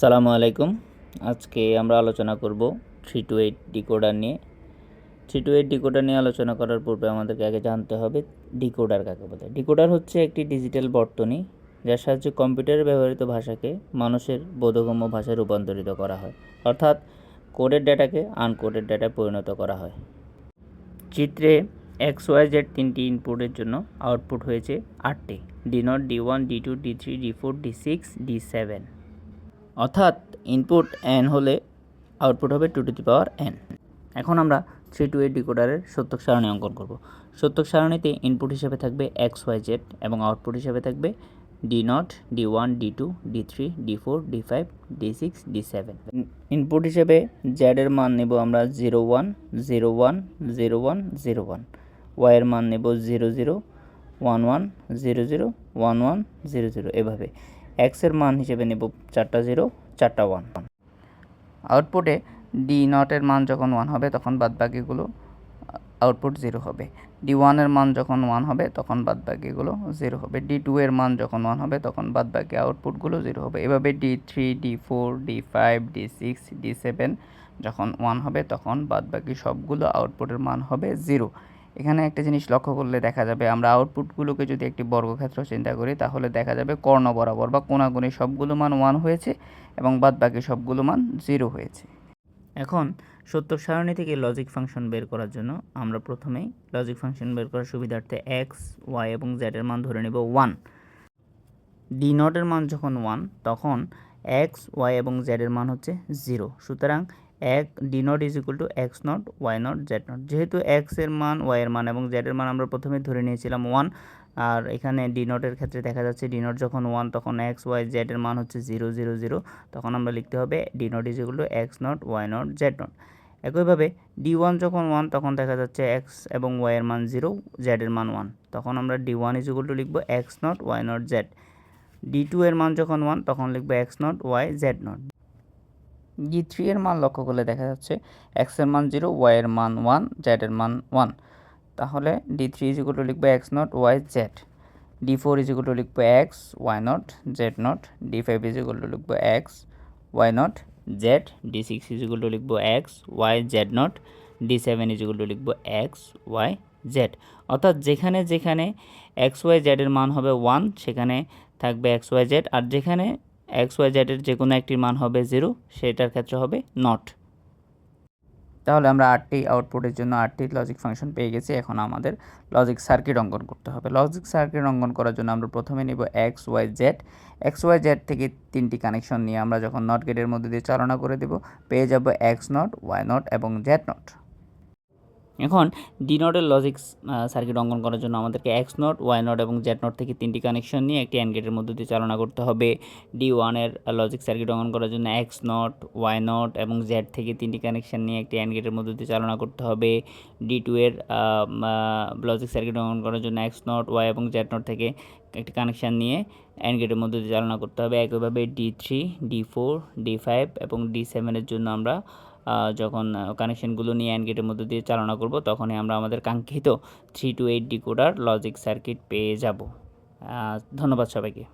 সালামু আলাইকুম। আজকে আমরা আলোচনা করব থ্রি টু এইট ডিকোডার নিয়ে। থ্রি টু এইট ডিকোডার নিয়ে আলোচনা করার পূর্বে আমাদেরকে আগে জানতে হবে ডিকোডার কাকে বলে। ডিকোডার হচ্ছে একটি ডিজিটাল বর্তনী যার সাহায্যে কম্পিউটারে ব্যবহৃত ভাষাকে মানুষের বোধগম্য ভাষায় রূপান্তরিত করা হয়। অর্থাৎ কোডের ডেটাকে আনকোডেড ডেটায় পরিণত করা হয়। চিত্রে এক্স ওয়াই জেড তিনটি ইনপুটের জন্য আউটপুট হয়েছে আটটি। D not D one, D two, D three, D four, D six, D seven. অর্থাৎ ইনপুট এন হলে আউটপুট হবে two to the power N এখন আমরা থ্রি টু এইট ডিকোডারের সত্যক সারণী অঙ্কন করব। সত্যক সারণীতে ইনপুট হিসেবে থাকবে এক্স ওয়াই জেড এবং আউটপুট হিসেবে থাকবে D not D one D two D three D four D five D six D seven input হিসেবে জেডের মান নেব আমরা zero one zero one zero one zero one ওয়াইয়ের মান নেব zero zero one one zero zero one one zero zero এভাবে। এক্সের মান হিসেবে নেব চারটা জিরো চারটা ওয়ান আউটপুটে ডি নটের মান যখন ওয়ান হবে, তখন বাদবাকিগুলো আউটপুট জিরো হবে। ডি ওয়ানের মান যখন ওয়ান হবে, তখন বাদবাকিগুলো জিরো হবে। ডি টু এর মান যখন ওয়ান হবে, তখন বাদবাকি আউটপুটগুলো জিরো হবে। এভাবে D three D four D five D six D seven যখন ওয়ান হবে, তখন বাদবাকি সবগুলো আউটপুটের মান হবে জিরো এখানে একটা জিনিস লক্ষ্য করলে দেখা যাবে আমরা আউটপুটগুলোকে যদি একটি বর্গক্ষেত্র চিন্তা করি, তাহলে দেখা যাবে কর্ণ বরাবর বা কোনাগুনি সবগুলো মান ওয়ান হয়েছে এবং বাদ বাকি সবগুলো মান জিরো হয়েছে। এখন সত্য সারণী থেকে লজিক ফাংশন বের করার জন্য আমরা প্রথমেই লজিক ফাংশন বের করার সুবিধার্থে এক্স ওয়াই এবং জেডের মান ধরে নেব ওয়ান ডি নটের মান যখন ওয়ান তখন এক্স ওয়াই এবং জেডের মান হচ্ছে জিরো সুতরাং এক D not is equal to X not Y not Z not যেহেতু এক্সের মান ওয়াই এর মান এবং জেড এর মান আমরা প্রথমে ধরে নিয়েছিলাম ওয়ান আর এখানে ডি নটের ক্ষেত্রে দেখা যাচ্ছে ডি নট যখন ওয়ান তখন এক্স ওয়াই জেড এর মান হচ্ছে জিরো জিরো জিরো তখন আমরা লিখতে হবে D not is equal to X not Y not Z not একইভাবে ডি ওয়ান যখন ওয়ান তখন দেখা যাচ্ছে এক্স এবং ওয়াই এর মান জিরো জেড এর মান ওয়ান তখন আমরা D one is equal to লিখব X not Y not Z D two এর মান যখন ওয়ান তখন লিখব X not Y Z not D three এর মান লক্ষ্য করলে দেখা যাচ্ছে এক্সের মান জিরো ওয়াই এর মান ওয়ান জেড এর মান ওয়ান তাহলে D three is equal to লিখব X not Y Z D four is equal to লিখব X Y not Z not D five is equal to লিখব X Y not Z D six is equal to লিখব X Y Z not D seven is equal to লিখব X Y Z অর্থাৎ যেখানে যেখানে x Y জেডের মান হবে one সেখানে থাকবে এক্স ওয়াই জেড আর যেখানে এক্স ওয়াই জেডের যে কোনো একটির মান হবে জিরো, সেটার ক্ষেত্রে হবে নট। তাহলে আমরা আটটি আউটপুটের জন্য আটটি লজিক ফাংশন পেয়ে গেছি। এখন আমাদের লজিক সার্কিট অঙ্কন করতে হবে। লজিক সার্কিট অঙ্কন করার জন্য আমরা প্রথমে নিব X Y Z. X Y Z থেকে তিনটি কানেকশন নিয়ে আমরা যখন নট গেটের মধ্যে দিয়ে চালনা করে দেব, পেয়ে যাব এক্স নট, ওয়াই নট এবং জেড নট। এখন ডি নটের লজিক সার্কিট অঙ্কন করার জন্য আমাদেরকে এক্স নট ওয়াই নট এবং জেড নট থেকে তিনটি কানেকশন নিয়ে একটি অ্যান্ড গেটের মধ্যে দিয়ে চালনা করতে হবে। ডি ওয়ানের লজিক সার্কিট অঙ্কন করার জন্য এক্স নট ওয়াই নট এবং জেড থেকে তিনটি কানেকশন নিয়ে একটি অ্যান্ড গেটের মধ্যে দিয়ে চালনা করতে হবে। ডি টু এর লজিক সার্কিট অঙ্কন করার জন্য এক্স নট ওয়াই এবং জেড নট থেকে একটি কানেকশান নিয়ে অ্যান্ড গেটের মধ্যে দিয়ে চালনা করতে হবে। একইভাবে D three D four D five এবং ডি সেভেনের জন্য আমরা যখন কানেকশনগুলো নিয়ে অ্যান্ড গেটের মধ্যে দিয়ে চালনা করব, তখনই আমরা আমাদের কাঙ্ক্ষিত three two eight decoder logic circuit পেয়ে যাব। ধন্যবাদ সবাইকে।